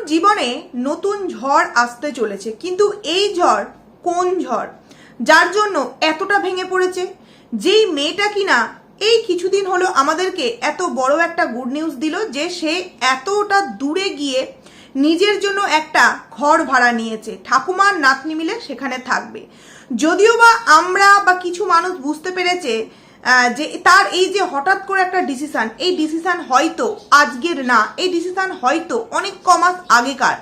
টিনুর জীবনে নতুন ঝড় আসতে চলেছে, কিন্তু এই ঝড় কোন ঝড়? যার জন্য এতটা ভেঙে পড়েছে? যেই মেয়েটা কিনা এই কিছুদিন হলো আমাদেরকে এত বড় একটা গুড নিউজ দিল যে সে এতটা দূরে গিয়ে নিজের জন্য একটা ঘর ভাড়া নিয়েছে। ঠাকুমার নাতনি মিলে সেখানে থাকবে। যদিও বা আমরা বা কিছু মানুষ বুঝতে পেরেছে যে তার এই যে হঠাৎ করে একটা ডিসিশান এই ডিসিশান হয়তো আজকের না, এই ডিসিশান হয়তো অনেক কমাস আগেকার।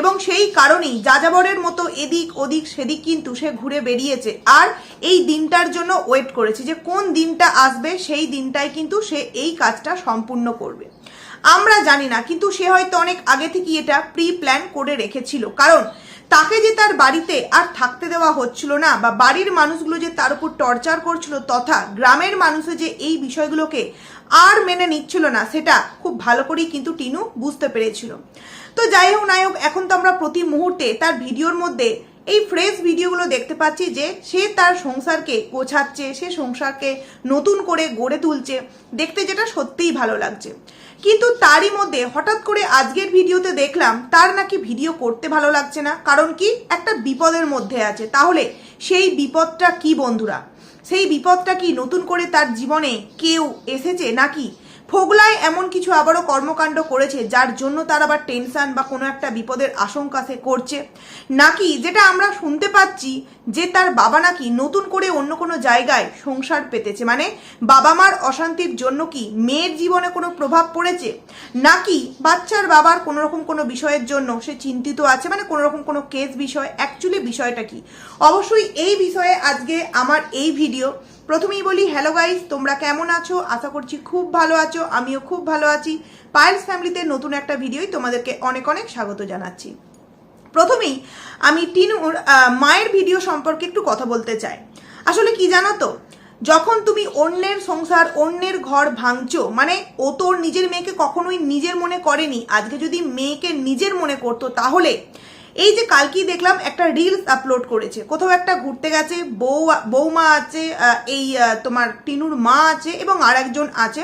এবং সেই কারণেই যাযাবরের মতো এদিক ওদিক সেদিক কিন্তু সে ঘুরে বেরিয়েছে। আর এই দিনটার জন্য ওয়েট করেছে যে কোন দিনটা আসবে, সেই দিনটাই কিন্তু সে এই কাজটা সম্পূর্ণ করবে। আমরা জানি না, কিন্তু সে হয়তো অনেক আগে থেকেই এটা প্রি প্ল্যান করে রেখেছিল। কারণ তাকে যে তার বাড়িতে আর থাকতে দেওয়া হচ্ছিল না বা বাড়ির মানুষগুলো যে তার উপর টর্চার করছিল তথা গ্রামের মানুষে যে এই বিষয়গুলোকে আর মেনে নিচ্ছিল না, সেটা খুব ভালো করেই কিন্তু টিনু বুঝতে পেরেছিল। তো যাই হোক, নায়ক, এখন তো আমরা প্রতি মুহূর্তে তার ভিডিওর মধ্যে এই ফ্রেশ ভিডিওগুলো দেখতে পাচ্ছি যে সে তার সংসারকে গোছাচ্ছে, সে সংসারকে নতুন করে গড়ে তুলছে। দেখতে যেটা সত্যিই ভালো লাগছে। কিন্তু তারই মধ্যে হঠাৎ করে আজকের ভিডিওতে দেখলাম তার নাকি ভিডিও করতে ভালো লাগছে না, কারণ কি একটা বিপদের মধ্যে আছে। তাহলে সেই বিপদটা কি বন্ধুরা? সেই বিপদটা কি নতুন করে তার জীবনে কেউ এসেছে নাকি ফোগলায় এমন কিছু আবারও কর্মকাণ্ড করেছে, যার জন্য তার আবার টেনশন বা কোনো একটা বিপদের আশঙ্কা সে করছে। নাকি যেটা আমরা শুনতে পাচ্ছি যে তার বাবা নাকি নতুন করে অন্য কোনো জায়গায় সংসার পেতেছে। মানে বাবা মার অশান্তির জন্য কি মেয়ের জীবনে কোনো প্রভাব পড়েছে? নাকি বাচ্চার বাবার কোনো রকম কোনো বিষয়ের জন্য সে চিন্তিত আছে? মানে কোনো রকম কোনো কেস বিষয় অ্যাকচুয়ালি বিষয়টা কি? অবশ্যই এই বিষয়ে আজকে আমার এই ভিডিও প্রথমেই বলি হ্যালো গাইস তোমরা কেমন আছো? আশা করছি খুব ভালো আছো, আমিও খুব ভালো আছি। পায়েলস ফ্যামিলিতে নতুন একটা ভিডিওই তোমাদেরকে অনেক অনেক স্বাগত জানাচ্ছি। প্রথমেই আমি টিনুর মায়ের ভিডিও সম্পর্কে একটু কথা বলতে চাই। আসলে কি জানো তো? যখন তুমি অন্যের সংসার, অন্যের ঘর ভাঙছো মানে ও তোর নিজের মেয়েকে কখনোই নিজের মনে করেনি, আজকে যদি মেয়েকে নিজের মনে করতো তাহলে এই যে কালকেই দেখলাম একটা রিলস আপলোড করেছে। কোথাও একটা ঘুরতে গেছে, বউ, বৌমা আছে এই তোমার টিনুর মা আছে এবং আর একজন আছে।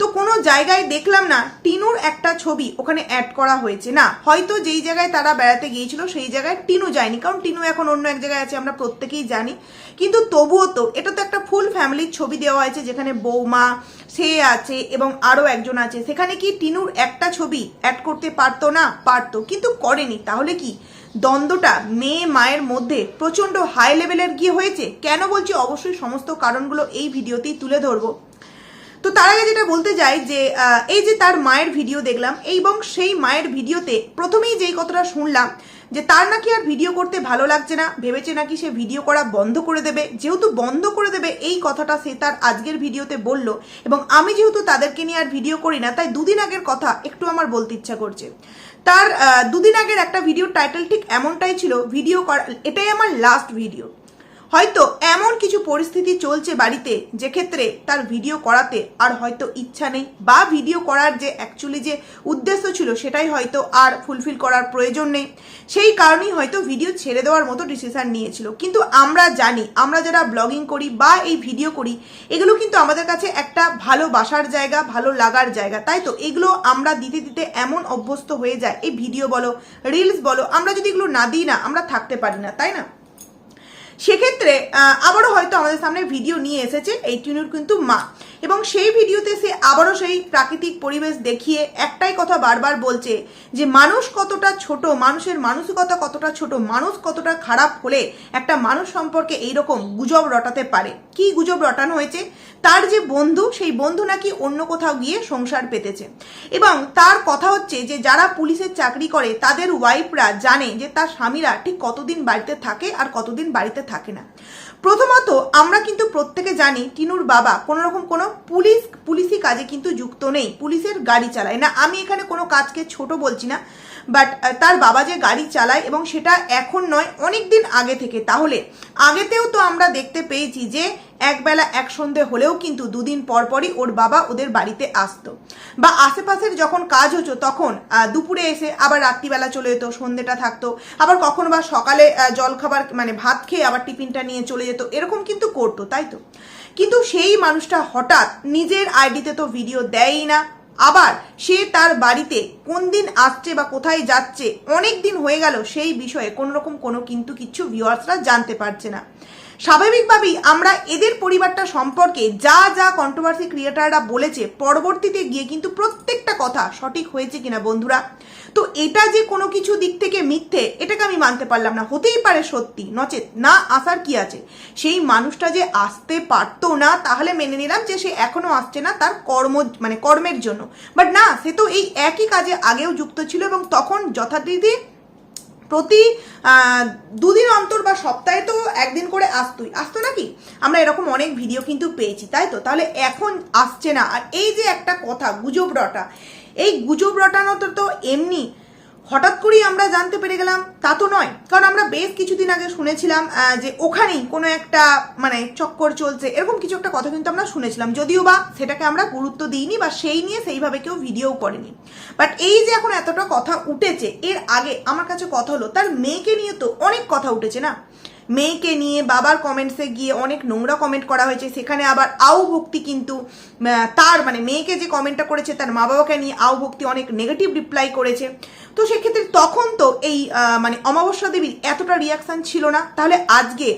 তো কোনো জায়গায় দেখলাম না, টিনুর একটা ছবি ওখানে অ্যাড করা হয়েছে। না, হয়তো যেই জায়গায় তারা বেড়াতে গিয়েছিল, সেই জায়গায় টিনু যায়নি, কারণ টিনু এখন অন্য এক জায়গায় আছে, আমরা প্রত্যেকেই জানি। কিন্তু তবুও তো, এটা তো একটা ফুল ফ্যামিলির ছবি দেওয়া হয়েছে, যেখানে বৌমা, সে আছে এবং আরও একজন আছে। সেখানে কি টিনুর একটা ছবি অ্যাড করতে পারতো না? পারতো, কিন্তু করেনি। তাহলে কি? দ্বন্দ্বটা মেয়ে মায়ের মধ্যে প্রচণ্ড হাই লেভেলের গিয়ে হয়েছে? কেন বলছি? অবশ্যই সমস্ত কারণগুলো এই ভিডিওতেই তুলে ধরবো। তো তার আগে যেটা বলতে যাই যে এই যে তার মায়ের ভিডিও দেখলাম এবং সেই মায়ের ভিডিওতে প্রথমেই যেই কথাটা শুনলাম যে তার নাকি আর ভিডিও করতে ভালো লাগছে না, ভেবেছে নাকি সে ভিডিও করা বন্ধ করে দেবে। যেহেতু বন্ধ করে দেবে, এই কথাটা সে তার আজকের ভিডিওতে বলল এবং আমি যেহেতু তাদেরকে নিয়ে আর ভিডিও করি না, তাই দুদিন আগের কথা একটু আমার বলতে ইচ্ছা করছে। তার দুদিন আগের একটা ভিডিও টাইটেল ঠিক এমনটাই ছিল, ভিডিও করা এটাই আমার লাস্ট ভিডিও হয়তো এমন কিছু পরিস্থিতি চলছে বাড়িতে যে ক্ষেত্রে তার ভিডিও করাতে আর হয়তো ইচ্ছা নেই, বা ভিডিও করার যে অ্যাকচুয়ালি যে উদ্দেশ্য ছিল সেটাই হয়তো আর ফুলফিল করার প্রয়োজন নেই। সেই কারণেই হয়তো ভিডিও ছেড়ে দেওয়ার মতো ডিসিশন নিয়েছিল। কিন্তু আমরা জানি, আমরা যারা ব্লগিং করি বা এই ভিডিও করি, এগুলো কিন্তু আমাদের কাছে একটা ভালোবাসার জায়গা, ভালো লাগার জায়গা, তাই তো? এগুলো আমরা দিতে দিতে এমন অভ্যস্ত হয়ে যায়। এই ভিডিও বলো রিলস বলো, আমরা যদি এগুলো না দিই না, আমরা থাকতে পারি না, তাই না? সেক্ষেত্রে আবারও হয়তো আমাদের সামনে ভিডিও নিয়ে এসেছে এই টিনুর কিন্তু মা। এবং সেই ভিডিওতে সে আবারও সেই প্রাকৃতিক পরিবেশ দেখিয়ে একটাই কথা বারবার বলছে যে মানুষ কতটা ছোট, মানুষের মানসিকতা কতটা ছোট, মানুষ কতটা খারাপ হলে একটা মানুষ সম্পর্কে এইরকম গুজব রটাতে পারে। কি গুজব রটানো হয়েছে? তার যে বন্ধু, সেই বন্ধু নাকি অন্য কোথাও গিয়ে সংসার পেতেছে। এবং তার কথা হচ্ছে যে যারা পুলিশের চাকরি করে, তাদের ওয়াইফরা জানে যে তার স্বামীরা ঠিক কতদিন বাড়িতে থাকে আর কতদিন বাড়িতে থাকে না। প্রথমত, আমরা কিন্তু প্রত্যেকে জানি টিনুর বাবা কোনো রকম কোনো পুলিশ, পুলিশি কাজে কিন্তু যুক্ত নেই। পুলিশের গাড়ি চালায়। না, আমি এখানে কোনো কাজকে ছোট বলছি না বাট তার বাবা যে গাড়ি চালায় এবং সেটা এখন নয় অনেক দিন আগে থেকে। তাহলে, আগেতেও তো আমরা দেখতে পেয়েছি যে একবেলা এক সন্ধে হলেও কিন্তু দুদিন পরপরই ওর বাবা ওদের বাড়িতে আসতো। বা আশেপাশের যখন কাজ হতো তখন দুপুরে এসে আবার রাত্রিবেলা চলে যেত, সন্ধেটা থাকতো। আবার কখনো বা সকালে জলখাবার মানে ভাত খেয়ে আবার টিফিনটা নিয়ে চলে যেত, এরকম কিন্তু করতো, তাই তো? কিন্তু সেই মানুষটা হঠাৎ নিজের আইডিতে তো ভিডিও দেয়ই না। আবার সে তার বাড়িতে কোন দিন আসছে বা কোথায় যাচ্ছে, অনেক দিন হয়ে গেল সেই বিষয়ে কোনো রকম কোনো কিন্তু কিছু ভিউয়ার্সরা জানতে পারছে না। স্বাভাবিকভাবেই আমরা এদের পরিবারটা সম্পর্কে যা যা কন্ট্রোভার্সি ক্রিয়েটাররা বলেছে, পরবর্তীতে গিয়ে কিন্তু প্রত্যেকটা কথা সঠিক হয়েছে কিনা বন্ধুরা? তো এটা যে কোনো কিছু দিক থেকে মিথ্যে, এটাকে আমি মানতে পারলাম না। হতেই পারে সত্যি, নচেত, না আসার কি আছে? সেই মানুষটা যে আসতে পারতো না, তাহলে মেনে নিলাম যে সে এখনও আসছে না তার কর্ম মানে কর্মের জন্য। বাট না, সে তো এই একই কাজে আগেও যুক্ত ছিল এবং তখন যথারীতি প্রতি দুদিন অন্তর বা সপ্তাহে তো একদিন করে আসতোই। আসতো নাকি? আমরা এরকম অনেক ভিডিও কিন্তু পেয়েছি, তাই তো? তাহলে এখন আসছে না। আর এই যে একটা কথা, গুজব রটা, এই গুজব রটানো তো এমনি হঠাৎ করেই আমরা জানতে পেরে গেলাম, তা তো নয়। কারণ আমরা বেশ কিছুদিন আগে শুনেছিলাম যে ওখানেই কোনো একটা মানে চক্কর চলছে। এরকম কিছু একটা কথা কিন্তু আমরা শুনেছিলাম। যদিও বা সেটাকে আমরা গুরুত্ব দিইনি বা সেই নিয়ে সেইভাবে কেউ ভিডিও করেনি। বাট এই যে এখন এতটা কথা উঠেছে, এর আগে আমার কাছে কথা হলো, তার মেয়েকে নিয়ে তো অনেক কথা উঠেছে না? মেয়েকে নিয়ে বাবার কমেন্টসে গিয়ে অনেক নোংরা কমেন্ট করা হয়েছে। সেখানে আবার আউ ভক্তি কিন্তু তার মানে মেয়েকে যে কমেন্টটা করেছে তার মা বাবাকে নিয়ে আউ ভক্তি অনেক নেগেটিভ রিপ্লাই করেছে। তো সেক্ষেত্রে তখন তো এই মানে অমাবস্যা দেবীর এতটা রিয়াকশান ছিল না। তাহলে আজকে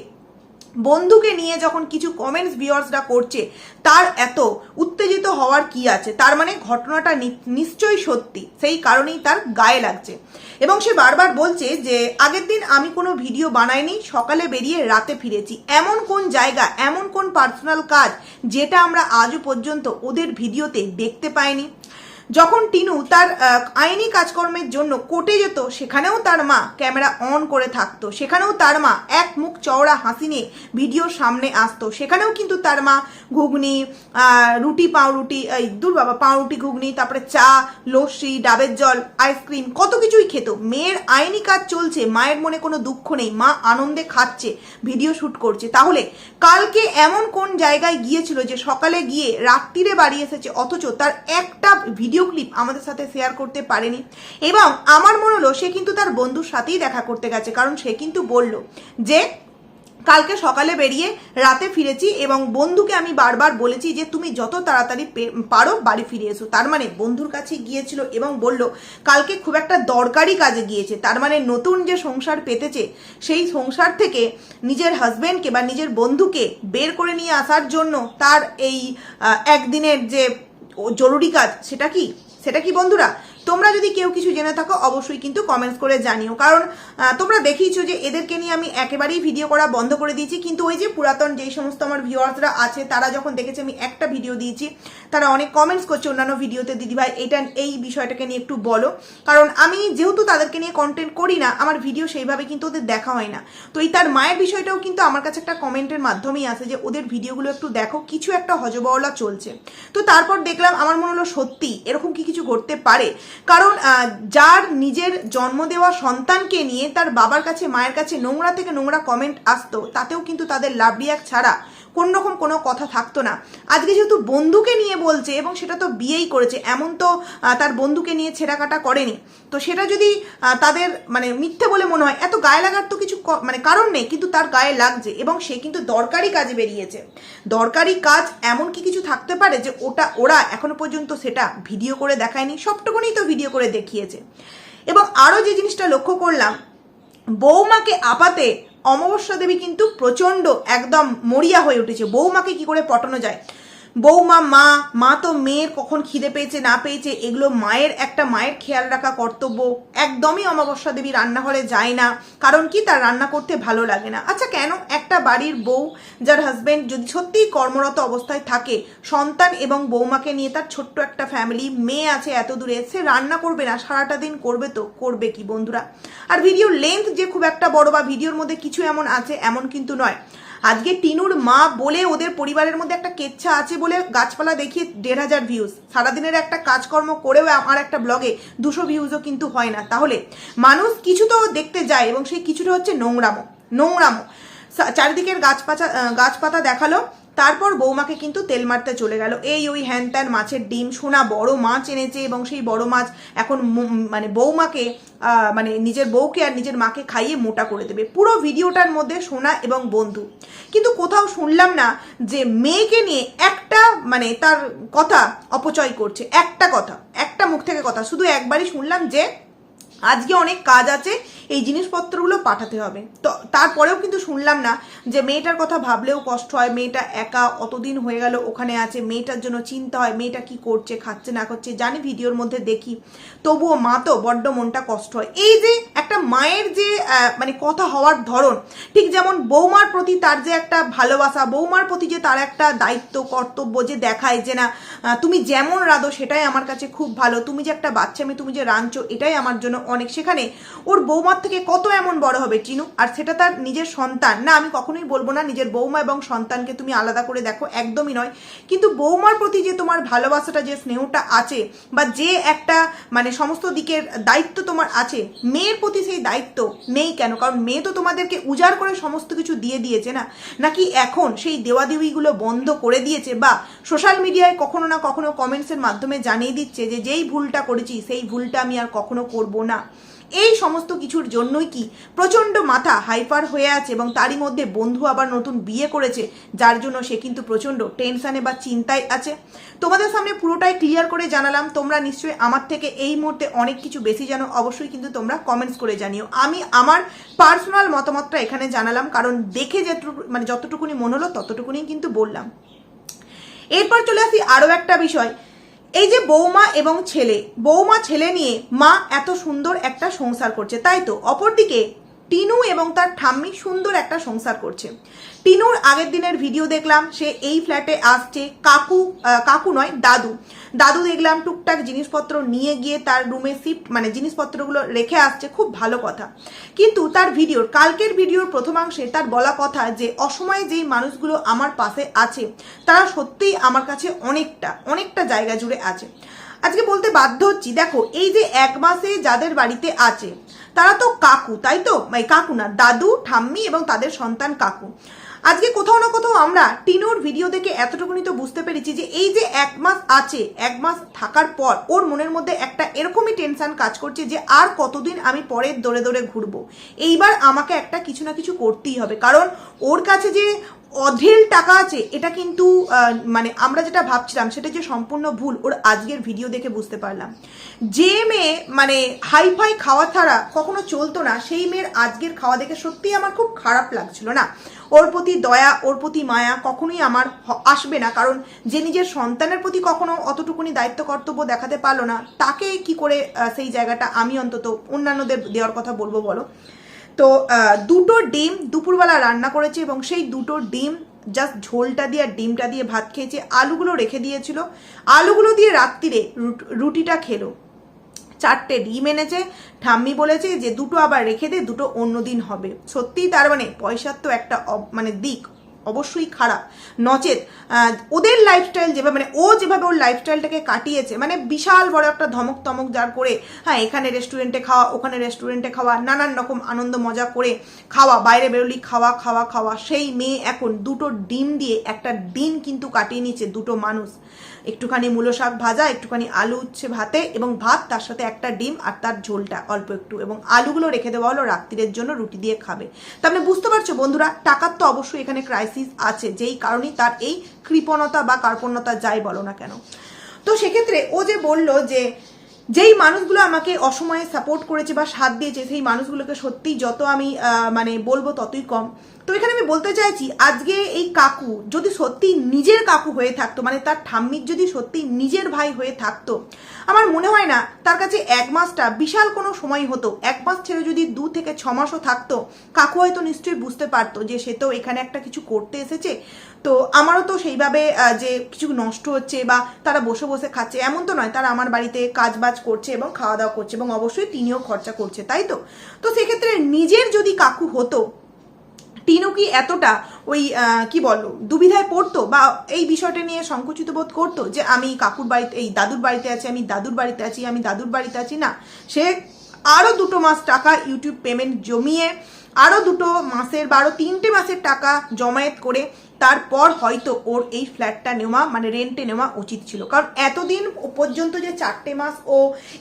বন্ধুকে নিয়ে যখন কিছু কমেন্টস ভিউয়ার্সরা করছে, তার এত উত্তেজিত হওয়ার কি আছে? তার মানে ঘটনাটা নিশ্চয়ই সত্যি। সেই কারণেই তার গায়ে লাগছে। এবং সে বারবার বলছে যে, আগের দিন আমি কোনো ভিডিও বানাইনি, সকালে বেরিয়ে রাতে ফিরেছি। এমন কোন জায়গা, এমন কোন পার্সোনাল কাজ, যেটা আমরা আজও পর্যন্ত ওদের ভিডিওতে দেখতে পাইনি? যখন টিনু তার আইনি কাজকর্মের জন্য কোর্টে যেত, সেখানেও তার মা ক্যামেরা অন করে থাকতো। সেখানেও তার মা এক মুখ চওড়া হাসি নিয়ে ভিডিওর সামনে আসতো। সেখানেও কিন্তু তার মা ঘুগনি রুটি, পাউরুটি, এই দূর বাবা, পাউরুটি, ঘুগনি, তারপরে চা, লস্যি, ডাবের জল, আইসক্রিম, কত কিছুই খেত। মেয়ের আইনি কাজ চলছে, মায়ের মনে কোনো দুঃখ নেই। মা আনন্দে খাচ্ছে, ভিডিও শ্যুট করছে। তাহলে কালকে এমন কোন জায়গায় গিয়েছিল যে সকালে গিয়ে রাত্রিরে বাড়ি এসেছে, অথচ তার একটা ভিডিও ক্লিপ আমাদের সাথে শেয়ার করতে পারেনি। এবং আমার মনে হলো সে কিন্তু তার বন্ধুর সাথেই দেখা করতে গেছে, কারণ সে কিন্তু বলল যে, কালকে সকালে বেরিয়ে রাতে ফিরেছি এবং বন্ধুকে আমি বারবার বলেছি যে, তুমি যত তাড়াতাড়ি পারো বাড়ি ফিরে এসো। তার মানে বন্ধুর কাছে গিয়েছিল এবং বলল, কালকে খুব একটা দরকারি কাজে গিয়েছে। তার মানে নতুন যে সংসার পেতেছে, সেই সংসার থেকে নিজের হাজব্যান্ডকে বা নিজের বন্ধুকে বের করে নিয়ে আসার জন্য তার এই একদিনের যে জরুরি কাজ সেটা কি? সেটা কি বন্ধুরা? তোমরা যদি কেউ কিছু জেনে থাকো, অবশ্যই কিন্তু কমেন্টস করে জানিও। কারণ তোমরা দেখিয়েছো যে এদেরকে নিয়ে আমি একেবারেই ভিডিও করা বন্ধ করে দিয়েছি। কিন্তু ওই যে পুরাতন যেই সমস্ত আমার ভিউয়ার্সরা আছে, তারা যখন দেখেছে আমি একটা ভিডিও দিয়েছি, তারা অনেক কমেন্টস করছে অন্যান্য ভিডিওতে দিদিভাই, এটা এই বিষয়টাকে নিয়ে একটু বলো। কারণ আমি যেহেতু তাদেরকে নিয়ে কন্টেন্ট করি না, আমার ভিডিও সেইভাবে কিন্তু ওদের দেখা হয় না। তো এই তার মায়ের বিষয়টাও কিন্তু আমার কাছে একটা কমেন্টের মাধ্যমেই আসে যে, ওদের ভিডিওগুলো একটু দেখো, কিছু একটা হজবহলা চলছে। তো তারপর দেখলাম, আমার মনে হলো সত্যি এরকম কি কিছু ঘটতে পারে? কারণ যার নিজের জন্ম দেওয়া সন্তানকে নিয়ে তার বাবার কাছে, মায়ের কাছে নোংরা থেকে নোংরা কমেন্ট আসতো, তাতেও কিন্তু তাদের লাভ রিয়াক ছাড়া। কোন রকম কোনো কথা থাকতো না। আজকে যেহেতু বন্ধুকে নিয়ে বলছে এবং সেটা তো বিয়েই করেছে, এমন তো তার বন্ধুকে নিয়ে ছেঁড়াকাটা করেনি। তো সেটা যদি তাদের মানে মিথ্যে বলে মনে হয়, এত গায়ে লাগার তো কিছু মানে কারণ নেই, কিন্তু তার গায়ে লাগছে এবং সে কিন্তু দরকারি কাজে বেরিয়েছে। দরকারি কাজ এমন কি কিছু থাকতে পারে যে ওটা, ওরা এখনও পর্যন্ত সেটা ভিডিও করে দেখায়নি সবটুকুনি তো ভিডিও করে দেখিয়েছে। এবং আরও যে জিনিসটা লক্ষ্য করলাম, বৌমাকে আপাতে অমাবস্যা দেবী কিন্তু প্রচণ্ড একদম মরিয়া হয়ে উঠেছে। বৌমাকে কি করে পটানো যায়? বৌমা, মা মা তো মেয়ের কখন খিদে পেয়েছে, না পেয়েছে, এগুলো মায়ের একটা মায়ের খেয়াল রাখা কর্তব্য। একদমই অমাবস্যা দেবী রান্নাঘরে যায় না, কারণ কি তার রান্না করতে ভালো লাগে না। আচ্ছা কেন একটা বাড়ির বউ যার হাজবেন্ড যদি সত্যিই কর্মরত অবস্থায় থাকে, সন্তান এবং বৌমাকে নিয়ে তার ছোট্ট একটা ফ্যামিলি মেয়ে আছে এত দূরে, সে রান্না করবে না, সারাটা দিন করবে তো, করবে কি বন্ধুরা? আর ভিডিওর লেন্থ যে খুব একটা বড় বা ভিডিওর মধ্যে কিছু এমন আছে, এমন কিন্তু নয়। আজকে টিনুর মা বলে ওদের পরিবারের মধ্যে একটা কেচ্ছা আছে বলে গাছপালা দেখিয়ে দেড় হাজার ভিউজ সারাদিনের একটা কাজকর্ম করেও আমার একটা ব্লগে দুশো ভিউজও কিন্তু হয় না। তাহলে মানুষ কিছু তো দেখতে যায় এবং সেই কিছুটা হচ্ছে নোংরামো। নোংরামো। চারিদিকের গাছপাতা আহ, গাছপাতা দেখাল। তারপর বৌমাকে কিন্তু তেল মারতে চলে গেল। এই ওই হ্যান ত্যান মাছের ডিম, সোনা বড় মাছ এনেছে এবং সেই বড় মাছ এখন মানে বৌমাকে মানে নিজের বউকে আর নিজের মাকে খাইয়ে মোটা করে দেবে। পুরো ভিডিওটার মধ্যে সোনা এবং বন্ধু। কিন্তু কোথাও শুনলাম না যে মেয়েকে নিয়ে একটা মানে তার কথা অপচয় করছে। একটা কথা, একটা মুখ থেকে কথা। শুধু একবারই শুনলাম যে আজকে অনেক কাজ আছে এই জিনিসপত্রগুলো পাঠাতে হবে। তো তারপরেও কিন্তু শুনলাম না যে মেয়েটার কথা ভাবলেও কষ্ট হয়, মেয়েটা একা অতদিন হয়ে গেল, ওখানে আছে, মেয়েটার জন্য চিন্তা হয়, মেয়েটা কি করছে, খাচ্ছে না করছে, জানি ভিডিওর মধ্যে দেখি। তবুও মা তো বড্ড মনটা কষ্ট হয়। এই যে একটা মায়ের যে মানে কথা হওয়ার ধরন, ঠিক যেমন বৌমার প্রতি তার যে একটা ভালোবাসা, বৌমার প্রতি যে তার একটা দায়িত্ব, কর্তব্য যে দেখায় যে না তুমি যেমন রাঁধো সেটাই আমার কাছে খুব ভালো, তুমি যে একটা বাচ্চা মেয়ে, তুমি যে রাঁধছো এটাই আমার জন্য অনেক। সেখানে ওর বৌমার থেকে কত এমন বড় হবে চিনু আর সেটা তার নিজের সন্তান। না, আমি কখনোই বলব না নিজের বৌমা এবং সন্তানকে তুমি আলাদা করে দেখো, একদমই নয়। কিন্তু বৌমার প্রতি যে তোমার ভালোবাসাটা, যে স্নেহটা আছে, বা যে একটা মানে সমস্ত দিকের দায়িত্ব তোমার আছে, মেয়ের প্রতি সেই দায়িত্ব নেই কেন? কারণ মেয়ে তো তোমাদেরকে উজাড় করে সমস্ত কিছু দিয়ে দিয়েছে না? নাকি এখন সেই দেওয়াদেওয়িগুলো বন্ধ করে দিয়েছে, বা সোশ্যাল মিডিয়ায় কখনো না কখনো কমেন্টসের মাধ্যমে জানিয়ে দিচ্ছে যে, যেই ভুলটা করেছি, সেই ভুলটা আমি আর কখনো করব না। এই সমস্ত কিছুর জন্যই কি প্রচণ্ড মাথা হাইপার হয়ে আছে এবং তারই মধ্যে বন্ধু আবার নতুন বিয়ে করেছে, যার জন্য সে কিন্তু প্রচণ্ড টেনশানে বা চিন্তায় আছে। তোমাদের সামনে পুরোটাই ক্লিয়ার করে জানালাম, তোমরা নিশ্চয়ই আমার থেকে এই মুহূর্তে অনেক কিছু বেশি জানো, অবশ্যই কিন্তু তোমরা কমেন্টস করে জানিও। আমি আমার পার্সোনাল মতামতটা এখানে জানালাম, কারণ দেখে যেটুকু মানে যতটুকুনি মনে হলো ততটুকুনি কিন্তু বললাম। এরপর চলে আসি আরও একটা বিষয় এই যে বৌমা এবং ছেলে, বৌমা ছেলে নিয়ে মা এত সুন্দর একটা সংসার করছে, তাই তো? অপরদিকে টিনু এবং তার ঠাম্মি সুন্দর একটা সংসার করছে। টিনুর আগের দিনের ভিডিও দেখলাম, সে এই ফ্ল্যাটে আসছে। কাকু কাকু নয়, দাদু। দাদু দেখলাম টুকটাক জিনিসপত্র নিয়ে গিয়ে তার রুমে শিফট মানে জিনিসপত্রগুলো রেখে আসছে। খুব ভালো কথা। কিন্তু তার ভিডিওর কালকের ভিডিওর প্রথমাংশে তার বলা কথা যে, অসময়ে যেই মানুষগুলো আমার পাশে আছে, তারা সত্যিই আমার কাছে অনেকটা অনেকটা জায়গা জুড়ে আছে। আজকে বলতে বাধ্য হচ্ছি, দেখো, এই যে এক মাসে যাদের বাড়িতে আছে তারা তো কাকু, তাই তো? মানে কাকু না, দাদু, ঠাম্মি এবং তাদের সন্তান কাকু। আজকে কোথাও না কোথাও আমরা টিনুর ভিডিও দেখে এতটুকুনি তো বুঝতে পেরেছি যে এই যে এক মাস আছে, এক মাস থাকার পর ওর মনের মধ্যে একটা এরকমই টেনশন কাজ করছে যে আর কতদিন আমি পরে দৌড়ে দৌড়ে ঘুরবো। এইবার আমাকে একটা কিছু না কিছু করতেই হবে। কারণ ওর কাছে যে অঢেল টাকা আছে, এটা কিন্তু মানে আমরা যেটা ভাবছিলাম সেটা যে সম্পূর্ণ ভুল, ওর আজকের ভিডিও দেখে বুঝতে পারলাম। যে মেয়ে মানে হাই ফাই খাওয়া ছাড়া কখনো চলতো না, সেই মেয়ের আজকের খাওয়া দেখে সত্যিই আমার খুব খারাপ লাগছিল, না? ওর প্রতি দয়া, ওর প্রতি মায়া কখনোই আমার আসবে না, কারণ যে নিজের সন্তানের প্রতি কখনো অতটুকুনি দায়িত্ব, কর্তব্য দেখাতে পারল না, তাকে কি করে সেই জায়গাটা আমি অন্তত অন্যান্যদের দেওয়ার কথা বলব বলো? তো দুটো ডিম দুপুরবেলা রান্না করেছে এবং সেই দুটো ডিম জাস্ট ঝোলটা দিয়ে আর ডিমটা দিয়ে ভাত খেয়েছে। আলুগুলো রেখে দিয়েছিল। আলুগুলো দিয়ে রাত্রিরে রুটিটা খেলো। চারটে ডিম এনেছে। ঠাম্মি বলেছে যে, দুটো আবার রেখে দে, দুটো অন্য দিন হবে। সত্যিই তার মানে পয়সার তো একটা মানে দিক অবশ্যই খারাপ। নচেত ওদের লাইফস্টাইল যেভাবে মানে ও যেভাবে ওর লাইফস্টাইলটাকে কাটিয়েছে মানে বিশাল বড় একটা ধমক তমক যার করে হ্যাঁ এখানে রেস্টুরেন্টে খাওয়া, ওখানে রেস্টুরেন্টে খাওয়া, নানান রকম আনন্দ মজা করে খাওয়া, বাইরে বেরোলি খাওয়া খাওয়া খাওয়া, সেই মেয়ে এখন দুটো ডিম দিয়ে একটা দিন কিন্তু কাটিয়ে নিচ্ছে দুটো মানুষ। একটুখানি মূলো শাক ভাজা, একটুখানি আলু উচ্ছে ভাতে এবং ভাত, তার সাথে একটা ডিম আর তার ঝোলটা অল্প একটু এবং আলুগুলো রেখে দেওয়া হলো রাত্রিরের জন্য, রুটি দিয়ে খাবে। মানে বুঝতে পারছ বন্ধুরা, টাকার তো অবশ্যই এখানে ক্রাইসিস আছে, যেই কারণে তার এই কৃপণতা বা কার্পণ্যতা যাই বলো না কেন। তো সেক্ষেত্রে ও যে বলল যে যেই মানুষগুলো আমাকে অসময়ে সাপোর্ট করেছে বা সাথ দিয়েছে, সেই মানুষগুলোকে সত্যি যত আমি মানে বলব ততই কম। তো এখানে আমি বলতে চাইছি, আজকে এই কাকু যদি সত্যি নিজের কাকু হয়ে থাকতো মানে তার ঠাম্মির যদি সত্যি নিজের ভাই হয়ে থাকতো, আমার মনে হয় না তার কাছে এক মাসটা বিশাল কোনো সময় হতো। এক মাস ছেড়ে যদি দু থেকে ছ মাসও থাকতো, কাকু হয়তো নিশ্চয়ই বুঝতে পারতো যে সে তো এখানে একটা কিছু করতে এসেছে। তো আমারও তো সেইভাবে যে কিছু নষ্ট হচ্ছে বা তারা বসে বসে খাচ্ছে, এমন তো নয়, তারা আমার বাড়িতে কাজ বাজ করছে এবং খাওয়া দাওয়া করছে এবং অবশ্যই তিনিও খরচা করছে, তাই তো? তো সেক্ষেত্রে নিজের যদি কাকু হতো, টিনু কি এতটা ওই কি বলো দুবিধায় পড়তো বা এই বিষয়টা নিয়ে সংকুচিত বোধ করতো যে আমি কাকুর বাড়িতে, এই দাদুর বাড়িতে আছি, আমি দাদুর বাড়িতে আছি, আমি দাদুর বাড়িতে আছি? না, সে আরও দুটো মাস টাকা ইউটিউব পেমেন্ট জমিয়ে, আরও দুটো মাসের বা আরও তিনটে মাসের টাকা জমায়েত করে তারপর হয়তো ওর এই ফ্ল্যাটটা নেওয়া মানে রেন্টে নেওয়া উচিত ছিল। কারণ এতদিন পর্যন্ত যে চারটে মাস ও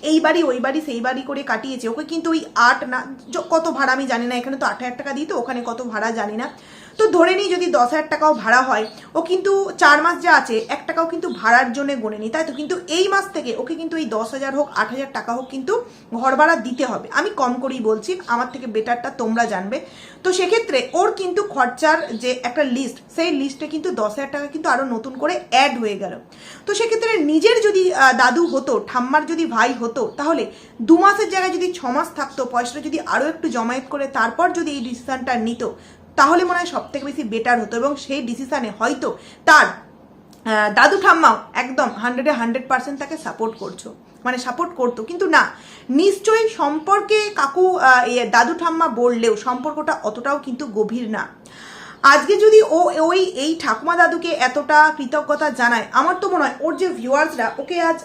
এই বাড়ি, ওই বাড়ি, সেই বাড়ি করে কাটিয়েছে, ওকে কিন্তু ওই আট না কত ভাড়া আমি জানি না, এখানে তো আট হাজার টাকা দিই তো, ওখানে কত ভাড়া জানি না। তো ধরে নিই যদি দশ হাজার টাকাও ভাড়া হয়, ও কিন্তু চার মাস যা আছে, এক টাকাও কিন্তু ভাড়ার জন্য গণে নি তাই তো? কিন্তু এই মাস থেকে ওকে কিন্তু এই দশ হাজার হোক, আট হাজার টাকা হোক কিন্তু ঘর ভাড়া দিতে হবে। আমি কম করেই বলছি, আমার থেকে বেটারটা তোমরা জানবে। তো সেক্ষেত্রে ওর কিন্তু খরচার যে একটা লিস্ট সেই লিস্টে কিন্তু দশ হাজার টাকা কিন্তু আরও নতুন করে অ্যাড হয়ে গেল। তো সেক্ষেত্রে নিজের যদি দাদু হতো, ঠাম্মার যদি ভাই হতো, তাহলে দু মাসের জায়গায় যদি ছ মাস থাকতো, পয়সাটা যদি আরও একটু জমায়েত করে, তারপর যদি এই ডিসিশনটা নিত তাহলে মনে হয় সব থেকে বেশি বেটার হতো এবং সেই ডিসিশানে হয়তো তার দাদু ঠাম্মাও একদম হান্ড্রেডে হান্ড্রেড পার্সেন্ট তাকে সাপোর্ট করছ। মানে সাপোর্ট করতো। কিন্তু না, নিশ্চয়ই সম্পর্কে কাকু দাদু ঠাম্মা বললেও সম্পর্কটা অতটাও কিন্তু গভীর না। আজকে যদি ও ওই, এই ঠাকুমা দাদুকে এতটা কৃতজ্ঞতা জানায়, আমার তো মনে হয় ওর যে ভিউয়ার্সরা ওকে আজ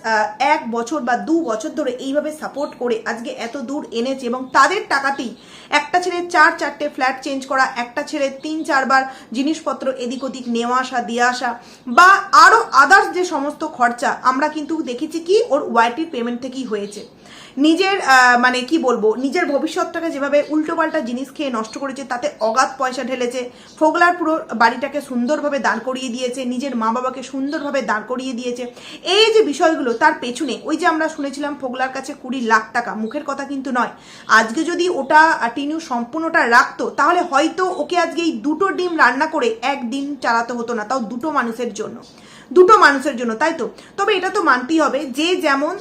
এক বছর বা দু বছর ধরে এইভাবে সাপোর্ট করে আজকে এত দূর এনেছে এবং তাদের টাকাতেই একটা ছেলে চার চারটে ফ্ল্যাট চেঞ্জ করা, একটা ছেলে তিন চারবার জিনিসপত্র এদিক ওদিক নেওয়া আসা, দিয়ে আসা, বা আরও আদার্স যে সমস্ত খরচা, আমরা কিন্তু দেখেছি কি ওর ওয়াইটির পেমেন্ট থেকেই হয়েছে। নিজের মানে কি বলব, নিজের ভবিষ্যৎটাকে যেভাবে উল্টোপাল্টা জিনিস খেয়ে নষ্ট করেছে, তাতে অগাধ পয়সা ঢেলেছে, ফোগলার পুরো বাড়িটাকে সুন্দরভাবে দাঁড় করিয়ে দিয়েছে, নিজের মা বাবাকে সুন্দরভাবে দাঁড় করিয়ে দিয়েছে। এই যে বিষয়গুলো, তার পেছনে, ওই যে আমরা শুনেছিলাম ফোগলার কাছে কুড়ি লাখ টাকা, মুখের কথা কিন্তু নয়। আজকে যদি ওটা টিনু সম্পূর্ণটা রাখতো, তাহলে হয়তো ওকে আজকে এই দুটো ডিম রান্না করে একদিন চালাতে হতো না, তাও দুটো মানুষের জন্য। দুটো মানুষের জন্য, তাই তো? তবে এটা তো মানতেই হবে, যে যেমন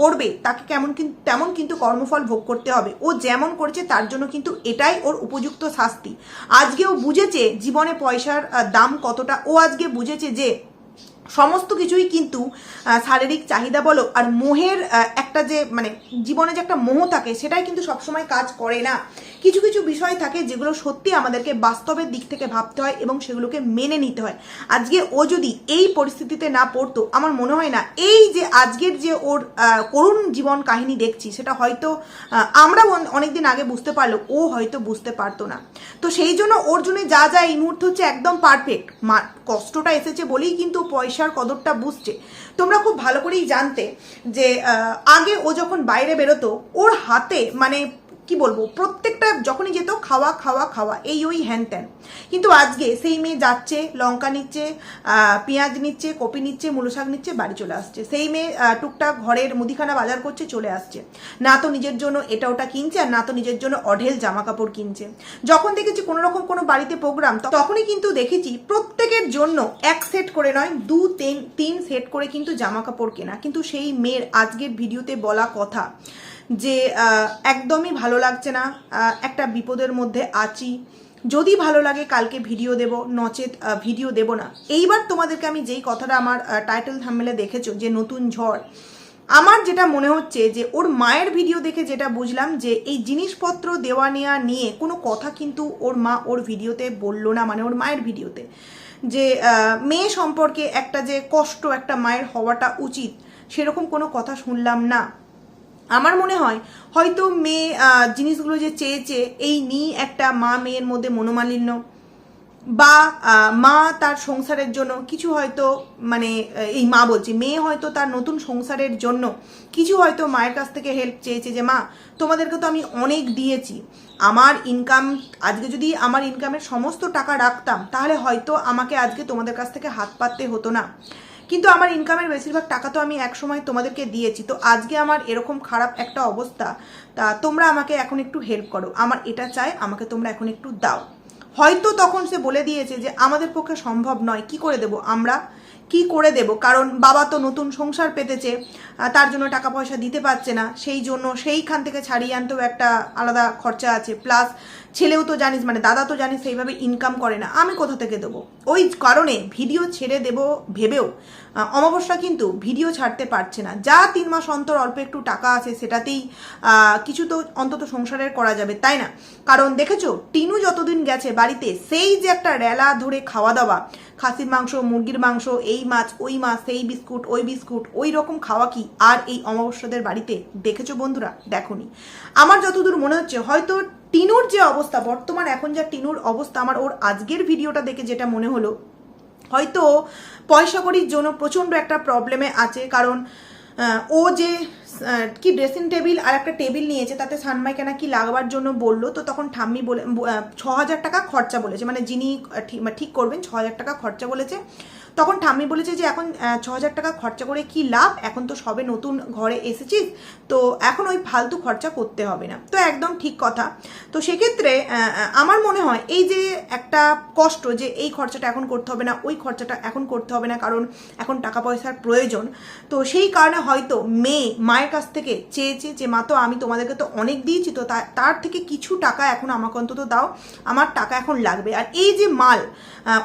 করবে, তাকে কেমন তেমন কিন্তু কর্মফল ভোগ করতে হবে। ও যেমন করেছে, তার জন্য কিন্তু এটাই ওর উপযুক্ত শাস্তি। আজকে ও বুঝেছে জীবনে পয়সার দাম কতটা। ও আজকে বুঝেছে যে সমস্ত কিছুই কিন্তু শারীরিক চাহিদা বলো আর মোহের একটা যে মানে জীবনে যে একটা মোহ থাকে, সেটাই কিন্তু সবসময় কাজ করে না। কিছু কিছু বিষয় থাকে যেগুলো সত্যি আমাদেরকে বাস্তবের দিক থেকে ভাবতে হয় এবং সেগুলোকে মেনে নিতে হয়। আজকে ও যদি এই পরিস্থিতিতে না পড়তো, আমার মনে হয় না এই যে আজকের যে ওর করুণ জীবন কাহিনী দেখছি, সেটা হয়তো আমরা অনেকদিন আগে বুঝতে পারল, ও হয়তো বুঝতে পারতো না। তো সেই জন্য ওর জন্য যা যা এই মুহূর্তে হচ্ছে একদম পারফেক্ট কষ্টটা এসেছে বলেই কিন্তু পয়সার কদরটা বুঝছে। তোমরা খুব ভালো করেই জানতে যে আগে ও যখন বাইরে বেরোতো, ওর হাতে মানে কি বলব, প্রত্যেকটা যখনই যেত খাওয়া খাওয়া খাওয়া, এই, ওই, হ্যান ত্যান। কিন্তু আজকে সেই মেয়ে যাচ্ছে, লঙ্কা নিচ্ছে পেঁয়াজ নিচ্ছে, কপি নিচ্ছে, মূলো শাক নিচ্ছে, বাড়ি চলে আসছে। সেই মেয়ে টুকটাক ঘরের মুদিখানা বাজার করছে, চলে আসছে। না তো নিজের জন্য এটা ওটা কিনছে, আর না তো নিজের জন্য অঢেল জামা কাপড় কিনছে। যখন দেখেছি কোনো রকম কোনো বাড়িতে প্রোগ্রাম তখনই কিন্তু দেখেছি প্রত্যেকের জন্য এক সেট করে নয়, দু, তিন তিন সেট করে কিন্তু জামা কাপড় কেনা। কিন্তু সেই মেয়ের আজকের ভিডিওতে বলা কথা যে একদমই ভালো লাগছে না একটা বিপদের মধ্যে আছি। যদি ভালো লাগে কালকে ভিডিও দেব, নচেত ভিডিও দেব না। এইবার তোমাদেরকে আমি যেই কথাটা আমার টাইটেল থাম্বেলে দেখেছ, যে নতুন ঝড়, আমার যেটা মনে হচ্ছে যে, ওর মায়ের ভিডিও দেখে যেটা বুঝলাম যে, এই জিনিসপত্র দেওয়া নেওয়া নিয়ে কোনো কথা কিন্তু ওর মা ওর ভিডিওতে বলল না মানে ওর মায়ের ভিডিওতে। যে মেয়ে সম্পর্কে একটা যে কষ্ট, একটা মায়ের হওয়াটা উচিত, সেরকম কোনো কথা শুনলাম না। আমার মনে হয়, হয়তো মেয়ে জিনিসগুলো যে চেয়েছে, এই নিয়ে একটা মা মেয়ের মধ্যে মনোমালিন্য বা মা তার সংসারের জন্য কিছু হয়তো মানে এই মা বলছি, মেয়ে হয়তো তার নতুন সংসারের জন্য কিছু হয়তো মায়ের কাছ থেকে হেল্প চেয়েছে যে, মা, তোমাদেরকে তো আমি অনেক দিয়েছি। আমার ইনকাম আজকে যদি আমার ইনকামের সমস্ত টাকা রাখতাম, তাহলে হয়তো আমাকে আজকে তোমাদের কাছ থেকে হাত পাততে হতো না। কিন্তু আমার ইনকামের বেশিরভাগ টাকা তো আমি একসময় তোমাদেরকে দিয়েছি। তো আজকে আমার এরকম খারাপ একটা অবস্থা, তা তোমরা আমাকে এখন একটু হেল্প করো। আমার এটা চাই, আমাকে তোমরা এখন একটু দাও। হয়তো তখন সে বলে দিয়েছে যে, আমাদের পক্ষে সম্ভব নয়, কি করে দেব? আমরা কি করে দেব? কারণ বাবা তো নতুন সংসার পেতেছে তার জন্য টাকা পয়সা দিতে পারছে না, সেই জন্য সেইখান থেকে ছাড়িয়ে আনতেও একটা আলাদা খরচা আছে। প্লাস ছেলেও তো জানিস মানে দাদা তো জানিস সেইভাবে ইনকাম করে না, আমি কোথা থেকে দেবো? ওই কারণে ভিডিও ছেড়ে দেব ভেবেও। অমাবস্যা কিন্তু ভিডিও ছাড়তে পারছে না। যা তিন মাস অন্তর অল্প একটু টাকা আছে সেটাতেই কিছু তো অন্তত সংসারের করা যাবে, তাই না? কারণ দেখেছ, টিনু যতদিন গেছে বাড়িতে, সেই যে একটা রেলা ধরে খাওয়া দাওয়া খাসির মাংস, মুরগির মাংস, এই মাছ, ওই মাছ, সেই বিস্কুট, ওই বিস্কুট, ওই রকম খাওয়া কি আর এই অমাবস্যাদের বাড়িতে? দেখেছ বন্ধুরা? দেখনি। আমার যতদূর মনে হচ্ছে, হয়তো টিনুর যে অবস্থা, বর্তমান এখন যা টিনুর অবস্থা, আমার ওর আজকের ভিডিওটা দেখে যেটা মনে হলো হয়তো পয়সা করির জন্য প্রচণ্ড একটা প্রবলেমে আছে, কারণ ও যে কি ড্রেসিং টেবিল আর একটা টেবিল নিয়েছে, তাতে সানমাইকে নাকি লাগবার জন্য বলল, তো তখন ঠাম্মি বলে ছ হাজার টাকা খরচা বলেছে। মানে যিনি ঠিক ঠিক করবেন, ছ হাজার টাকা খরচা বলেছে। তখন ঠাম্মি বলেছে যে এখন ছ হাজার টাকা খরচা করে কি লাভ? এখন তো সবে নতুন ঘরে এসেছিস, তো এখন ওই ফালতু খরচা করতে হবে না। তো একদম ঠিক কথা। তো সেক্ষেত্রে আমার মনে হয় এই যে একটা কষ্ট যে এই খরচাটা এখন করতে হবে না, ওই খরচাটা এখন করতে হবে না, কারণ এখন টাকা পয়সার প্রয়োজন। তো সেই কারণে হয়তো মেয়ে মায়ের কাছ থেকে চেয়েছে যে, মা তো, আমি তোমাদেরকে তো অনেক দিয়েছি, তো তার থেকে কিছু টাকা এখন আমাকে অন্তত দাও। আমার টাকা এখন লাগবে। আর এই যে মাল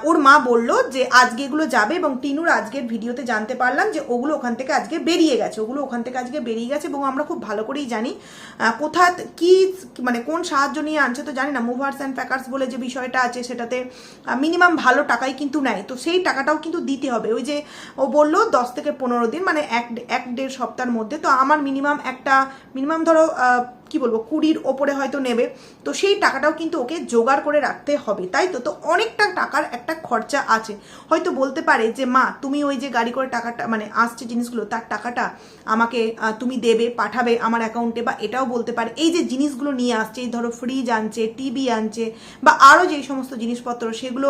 ওর মা বলল যে, আজকে এগুলো যাবে এবং টিনুর আজকের ভিডিওতে জানতে পারলাম যে ওগুলো ওখান থেকে আজকে বেরিয়ে গেছে, ওগুলো ওখান থেকে আজকে বেরিয়ে গেছে এবং আমরা খুব ভালো করেই জানি কোথা কি মানে কোন সাহায্য নিয়ে আনছে তো জানি না মুভার্স অ্যান্ড প্যাকার্স বলে যে বিষয়টা আছে সেটাতে মিনিমাম ভালো টাকাই কিন্তু নেয়। তো সেই টাকাটাও কিন্তু দিতে হবে। ওই যে ও বলল দশ থেকে পনেরো দিন মানে এক এক দেড় সপ্তাহের মধ্যে, তো আমার মিনিমাম একটা মিনিমাম ধরো কি বলব, কুড়ির ওপরে হয়তো নেবে। তো সেই টাকাটাও কিন্তু ওকে জোগাড় করে রাখতে হবে, তাই তো? তো অনেকটা টাকার একটা খরচা আছে। হয়তো বলতে পারে যে, মা, তুমি ওই যে গাড়ি করে টাকাটা মানে আসছে জিনিসগুলো, তার টাকাটা আমাকে তুমি দেবে, পাঠাবে আমার অ্যাকাউন্টে বা এটাও বলতে পারে। এই যে জিনিসগুলো নিয়ে আসছে, এই ধরো ফ্রিজ আনছে টিভি আনছে, বা আরও যেই সমস্ত জিনিসপত্র, সেগুলো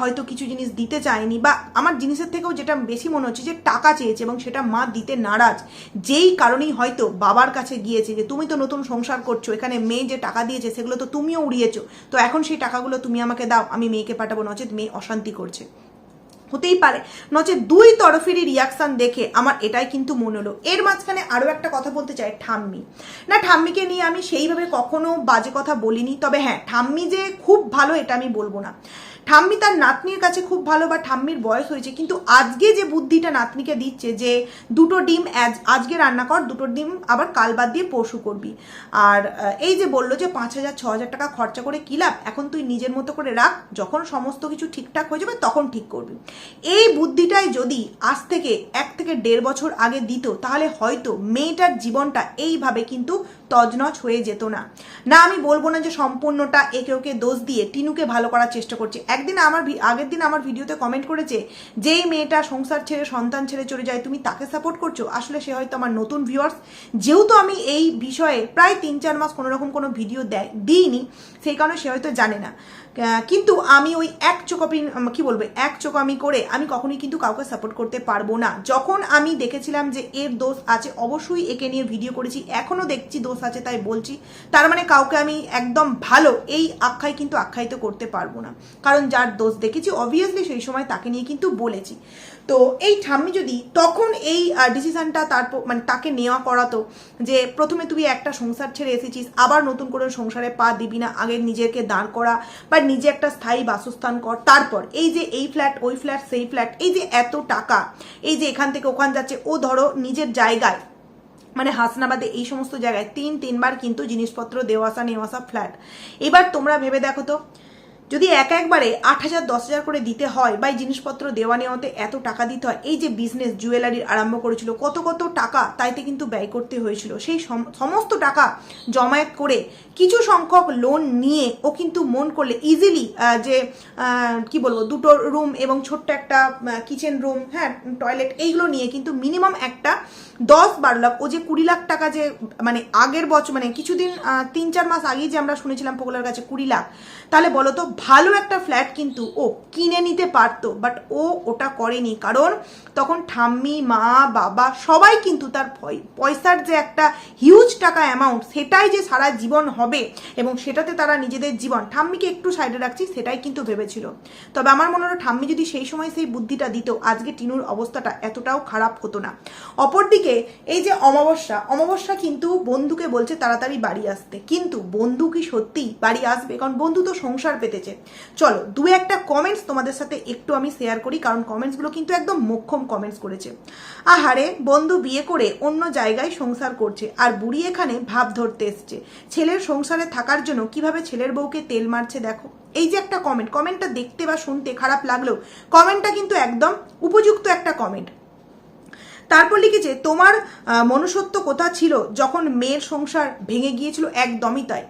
হয়তো কিছু জিনিস দিতে চায়নি, বা আমার জিনিসের থেকেও যেটা বেশি মনে হচ্ছে যে, টাকা চেয়েছে এবং সেটা মা দিতে নারাজ। যেই কারণেই হয়তো বাবার কাছে গিয়েছে যে, তুমি তো নতুন সংসার করছ, এখানে মেয়ে যে টাকা দিয়েছে সেগুলো তো তুমিও উড়িয়েছো, তো এখন সেই টাকাগুলো তুমি আমাকে দাও, আমি মেয়েকে পাঠাবো। নচেত মেয়ে অশান্তি করছে। হতেই পারে নচে দুই তরফেরই রিয়াকশন দেখে আমার এটাই কিন্তু মনে হলো। এর মাঝখানে আরও একটা কথা বলতে চাই, ঠাম্মি। না, ঠাম্মিকে নিয়ে আমি সেইভাবে কখনো বাজে কথা বলিনি, তবে হ্যাঁ ঠাম্মি যে খুব ভালো, এটা আমি বলব না। ঠাম্মি তার নাতনির কাছে খুব ভালো বা ঠাম্মির বয়স হয়েছে, কিন্তু আজকে যে বুদ্ধিটা নাতনিকে দিচ্ছে যে দুটো ডিম আজ, আজকে রান্না কর, দুটো ডিম আবার কাল বাদ দিয়ে পরশু করবি। আর এই যে বলল যে পাঁচ হাজার, ছ হাজার টাকা খরচা করে কি লাভ, এখন তুই নিজের মতো করে রাখ, যখন সমস্ত কিছু ঠিকঠাক হয়ে যাবে তখন ঠিক করবি। এই বুদ্ধিটাই যদি আজ থেকে এক থেকে দেড় বছর আগে দিত, তাহলে হয়তো মেয়েটার জীবনটা এইভাবে কিন্তু তজনজ হয়ে যেত না। না, আমি বলব না যে সম্পূর্ণটা একে ওকে দোষ দিয়ে টিনুকে ভালো করার চেষ্টা করছে একদিন আমার আগের দিন আমার ভিডিওতে কমেন্ট করেছে, যেই মেয়েটা সংসার ছেড়ে, সন্তান ছেড়ে চলে যায়, তুমি তাকে সাপোর্ট করছ? আসলে সে হয়তো আমার নতুন ভিউয়ার্স যেহেতু আমি এই বিষয়ে প্রায় তিন চার মাস কোনো রকম কোনো ভিডিও দেয় দিইনি, সেই কারণে সে হয়তো জানে না। কিন্তু আমি ওই এক চোকাপি কি বলব? এক চোখ আমি করে আমি কখনোই কিন্তু কাউকে সাপোর্ট করতে পারব না। যখন আমি দেখেছিলাম যে এর দোষ আছে, অবশ্যই একে নিয়ে ভিডিও করেছি এখনও দেখছি দোষ আছে তাই বলছি। তার মানে কাউকে আমি একদম ভালো, এই আখ্যায় কিন্তু আখ্যায়িত করতে পারব না। কারণ যার দোষ দেখেছি অবভিয়াসলি সেই সময় তাকে নিয়ে কিন্তু বলেছি। তো এই ঠাম্মি যদি তখন এই ডিসিশানটা তারপর মানে তাকে নেওয়া করাতো যে প্রথমে তুই একটা সংসার ছেড়ে এসেছিস, আবার নতুন করে সংসারে পা দিবি না, আগে নিজেকে দাঁড় করা বা নিজে একটা স্থায়ী বাসস্থান কর, তারপর এই যে এই ফ্ল্যাট ওই ফ্ল্যাট সেই ফ্ল্যাট এই যে এত টাকা, এই যে এখান থেকে ওখান যাচ্ছে, ও ধরো নিজের জায়গায় মানে হাসনাবাদে এই সমস্ত জায়গায় তিন, তিনবার কিন্তু জিনিসপত্র দেওয়া আসা, নেওয়া আসা ফ্ল্যাট এবার তোমরা ভেবে দেখো তো যদি এক একবারে আট হাজার, দশ হাজার করে দিতে হয় বা এই জিনিসপত্র দেওয়া নেওয়াতে এত টাকা দিতে হয়, এই যে বিজনেস জুয়েলারির আরম্ভ করেছিল, কত কত টাকা তাইতে কিন্তু ব্যয় করতে হয়েছিল। সেই সম- সমস্ত টাকা জমায়েত করে কিছু সংখ্যক লোন নিয়ে ও কিন্তু মন করলে ইজিলি যে কি বলব, দুটো রুম এবং ছোট্ট একটা কিচেন রুম হ্যাঁ টয়লেট এইগুলো নিয়ে কিন্তু মিনিমাম একটা দশ বারো লাখ, ও যে কুড়ি লাখ টাকা যে মানে আগের বছর মানে কিছুদিন তিন চার মাস আগেই যে আমরা শুনেছিলাম পোকলার কাছে কুড়ি লাখ, তাহলে বলো তো ভালো একটা ফ্ল্যাট কিন্তু ও কিনে নিতে পারতো বাট ও ওটা করেনি, কারণ তখন ঠাম্মি, মা, বাবা সবাই কিন্তু তার পয়- পয়সার যে একটা হিউজ টাকা অ্যামাউন্ট সেটাই যে সারা জীবন হবে, এবং সেটাতে তারা নিজেদের জীবন, ঠাম্মিকে একটু সাইডে রাখছি, সেটাই কিন্তু ভেবেছিল। তবে আমার মনে হলো ঠাম্মি যদি সেই সময় সেই বুদ্ধিটা দিত, আজকে টিনুর অবস্থাটা এতটাও খারাপ হতো না। অপরদিকে এই যে অমাবস্যা অমাবস্যা কিন্তু বন্ধুকে বলছে তাড়াতাড়ি বাড়ি আসতে। কিন্তু বন্ধু কি সত্যি বাড়ি আসবে? কারণ বন্ধু তো সংসার পেতেছে। চলো, দু একটা কমেন্টস তোমাদের সাথে একটু আমি শেয়ার করি, কারণ কমেন্টসগুলো কিন্তু একদম মোক্ষম কমেন্টস করেছে। আহারে, বন্ধু বিয়ে করে অন্য জায়গায় সংসার করছে, আর বুড়ি এখানে ভাব ধরতে এসছে। ছেলের সংসারে থাকার জন্য কীভাবে ছেলের বউকে তেল মারছে দেখো। এই যে একটা কমেন্ট কমেন্টটা দেখতে বা শুনতে খারাপ লাগলেও কমেন্টটা কিন্তু একদম উপযুক্ত একটা কমেন্ট তারপর লিখেছে, তোমার মনুষ্যত্ব কোথা ছিল? যখন মেয়ের সংসার ভেঙে গিয়েছিল, একদমই তাই।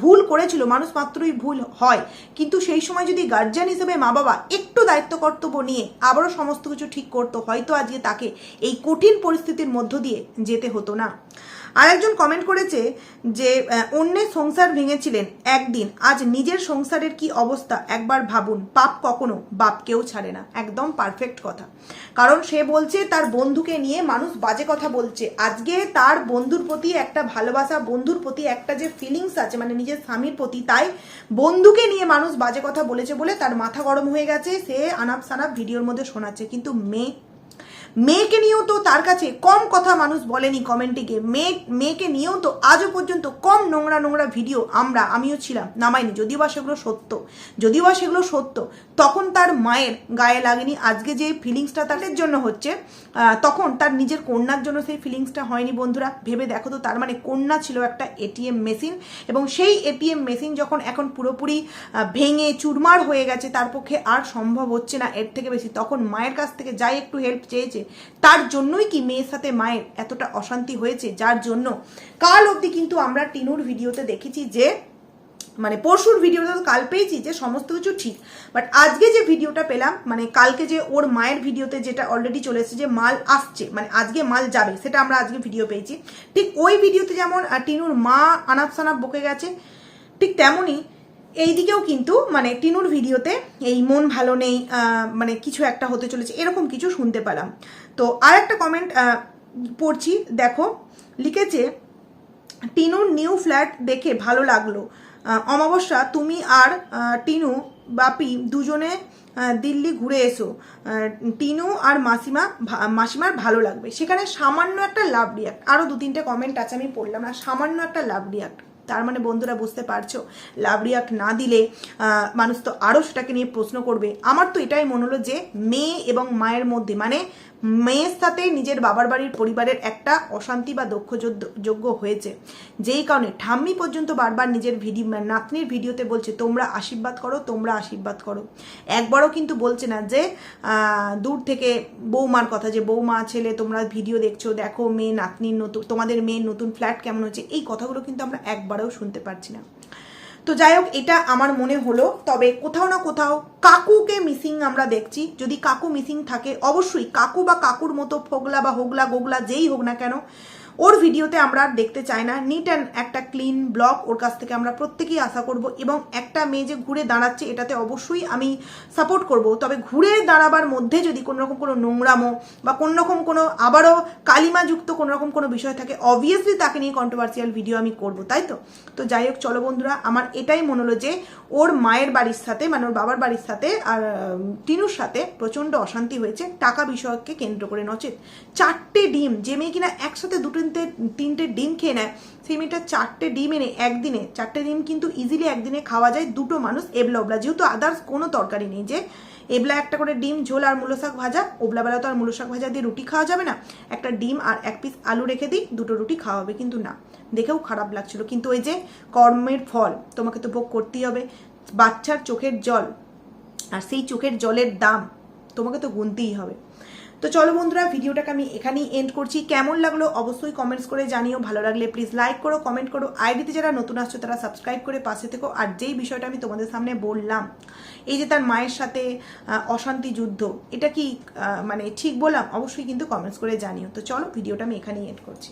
ভুল করেছিল, মানুষ মাত্রই ভুল হয়। কিন্তু সেই সময় যদি গার্জিয়ান হিসেবে মা বাবা একটু দায়িত্ব কর্তব্য নিয়ে আবারও সমস্ত কিছু ঠিক করতো, হয়তো আজকে তাকে এই কঠিন পরিস্থিতির মধ্য দিয়ে যেতে হতো না। আরেকজন কমেন্ট করেছে যে অন্যের সংসার ভেঙেছিলেন একদিন। আজ নিজের সংসারের কি অবস্থা? একবার ভাবুন, পাপ কখনো বাপকেও ছাড়ে না। একদম পারফেক্ট কথা। কারণ সে বলছে, তার বন্ধুকে নিয়ে মানুষ বাজে কথা বলছে। আজকে তার বন্ধুর প্রতি একটা ভালোবাসা, বন্ধুর প্রতি একটা যে ফিলিংস আছে মানে নিজের স্বামীর প্রতি, তাই বন্ধুকে নিয়ে মানুষ বাজে কথা বলেছে বলে তার মাথা গরম হয়ে গেছে। সে আনাপ সানাপ ভিডিওর মধ্যে শোনাচ্ছে। কিন্তু মেয়ে মেয়েকে নিয়েও তো তার কাছে কম কথা মানুষ বলেনি কমেন্টে গিয়ে মেয়ে মেয়েকে নিয়েও তো আজও পর্যন্ত কম নোংরা নোংরা ভিডিও আমরা, আমিও ছিলাম। নামাইনি, যদিও বা সেগুলো সত্য। যদিও বা সেগুলো সত্য, তখন তার মায়ের গায়ে লাগেনি। আজকে যে ফিলিংসটা তাদের জন্য হচ্ছে তখন তার নিজের কন্যার জন্য সেই ফিলিংসটা হয়নি বন্ধুরা। ভেবে দেখো তো, তার মানে কন্যা ছিল একটা এটিএম মেশিন এবং সেই এটিএম মেশিন যখন এখন পুরোপুরি ভেঙে চুরমার হয়ে গেছে, তার পক্ষে আর সম্ভব হচ্ছে না এর থেকে বেশি। তখন মায়ের কাছ থেকে যাই একটু হেল্প চেয়েছে তার জন্যই কি মেয়ের সাথে মায়ের এতটা অশান্তি হয়েছে? যার জন্য কাল অবধি কিন্তু আমরা টিনুর ভিডিওতে দেখেছি যে মানে পরশুর ভিডিওটা তো কাল পেয়েছি যে সমস্ত কিছু ঠিক। বাট আজকে যে ভিডিওটা পেলাম মানে কালকে যে ওর মায়ের ভিডিওতে যেটা অলরেডি চলে এসেছে যে মাল আসছে মানে আজকে মাল যাবে, সেটা আমরা আজকে ভিডিও পেয়েছি। ঠিক ওই ভিডিওতে যেমন টিনুর মা আনাপ সানাপ বকে গেছে, ঠিক তেমনই এই দিকেও কিন্তু মানে টিনুর ভিডিওতে এই মন ভালো নেই মানে কিছু একটা হতে চলেছে, এরকম কিছু শুনতে পেলাম। তো আর একটা কমেন্ট পড়ছি, দেখো, লিখেছে, টিনুর নিউ ফ্ল্যাট দেখে ভালো লাগল। অমাবস্যা, তুমি আর টিনু বাপি দুজনে দিল্লি ঘুরে এসো। টিনু আর মাসিমা মাসিমার ভালো লাগবে। সেখানে সামান্য একটা লাভ রিয়াক্ট আরও দু তিনটে কমেন্ট আছে আমি পড়লাম না সামান্য একটা লাভ রিয়াক্ট তার মানে বন্ধুরা বুঝতে পারছ লাভ রিয়াক্ট না দিলে মানুষ তো আরও সেটাকে নিয়ে প্রশ্ন করবে। আমার তো এটাই মনে হলো যে মেয়ে এবং মায়ের মধ্যে মানে মেয়ের সাথে নিজের বাবার বাড়ির পরিবারের একটা অশান্তি বা দক্ষ যোগ্য হয়েছে। যেই কারণে ঠাম্মি পর্যন্ত বারবার নিজের ভিডিও নাতনির ভিডিওতে বলছে, তোমরা আশীর্বাদ করো, তোমরা আশীর্বাদ করো। একবারও কিন্তু বলছে না যে দূর থেকে বৌমার কথা যে, বৌমা, ছেলে, তোমরা ভিডিও দেখছ, দেখো মেয়ে, নাতনির নতুন তোমাদের মেয়ের নতুন ফ্ল্যাট কেমন হচ্ছে এই কথাগুলো কিন্তু আমরা একবারও শুনতে পারছি না। তো যাই হোক, এটা আমার মনে হলো, তবে কোথাও না কোথাও কাকুকে মিসিং আমরা দেখছি। যদি কাকু মিসিং থাকে, অবশ্যই কাকু বা কাকুর মতো ফোগলা বা হোগলা গোগলা যেই হোক না কেন ওর ভিডিওতে আমরা আর দেখতে চাই না। নিট অ্যান্ড একটা ক্লিন ব্লগ ওর কাছ থেকে আমরা প্রত্যেকেই আশা করব এবং একটা মেয়ে যে ঘুরে দাঁড়াচ্ছে এটাতে অবশ্যই আমি সাপোর্ট করব। তবে ঘুরে দাঁড়াবার মধ্যে যদি কোনো রকম কোনো নোংরামো বা কোনো রকম কোনো আবারও কালিমাযুক্ত কোনো রকম কোনো বিষয় থাকে অবভিয়াসলি তাকে নিয়ে কন্ট্রোভার্সিয়াল ভিডিও আমি করব, তাই তো? তো যাই হোক, চলো বন্ধুরা, আমার এটাই মনে হলো যে ওর মায়ের বাড়ির সাথে মানে ওর বাবার বাড়ির সাথে আর টিনুর সাথে প্রচণ্ড অশান্তি হয়েছে। টাকা বিষয়কে কেন্দ্র করে নচেত। চারটে ডিম, যে মেয়ে কিনা একসাথে দুটো তিনটে তিনটে ডিম খেয়ে নেয়। সেই মেয়েটা চারটে ডিম এনে একদিনে, চারটে ডিম কিন্তু ইজিলি একদিনে খাওয়া যায়। দুটো মানুষ, এবলা ওবলা। যেহেতু আদার্স কোনো তরকারি নেই যে, এবলা একটা করে ডিম, ঝোল আর মূলো শাক ভাজা ওবলাবেলা তো আর মূলো শাক ভাজা দিয়ে রুটি খাওয়া যাবে না। একটা ডিম আর এক পিস আলু রেখে দিই, দুটো রুটি খাওয়া হবে কিন্তু না। দেখেও খারাপ লাগছিল। কিন্তু ওই যে কর্মের ফল, তোমাকে তো ভোগ করতেই হবে। বাচ্চার চোখের জল, আর সেই চোখের জলের দাম তোমাকে তো গুনতেই হবে। তো চলো বন্ধুরা, ভিডিওটাকে আমি এখানেই এন্ড করছি। কেমন লাগল অবশ্যই কমেন্টস করে জানিও। ভালো লাগলে প্লিজ লাইক করো কমেন্ট করো। আইডিতে যারা নতুন আসছো, তারা সাবস্ক্রাইব করে পাশে থেকো। আর যেই বিষয়টা আমি তোমাদের সামনে বললাম, এই যে তার মায়ের সাথে অশান্তি যুদ্ধ, এটা কি মানে ঠিক বললাম? অবশ্যই কিন্তু কমেন্টস করে জানিও। তো চলো, ভিডিওটা আমি এখানেই এন্ড করছি।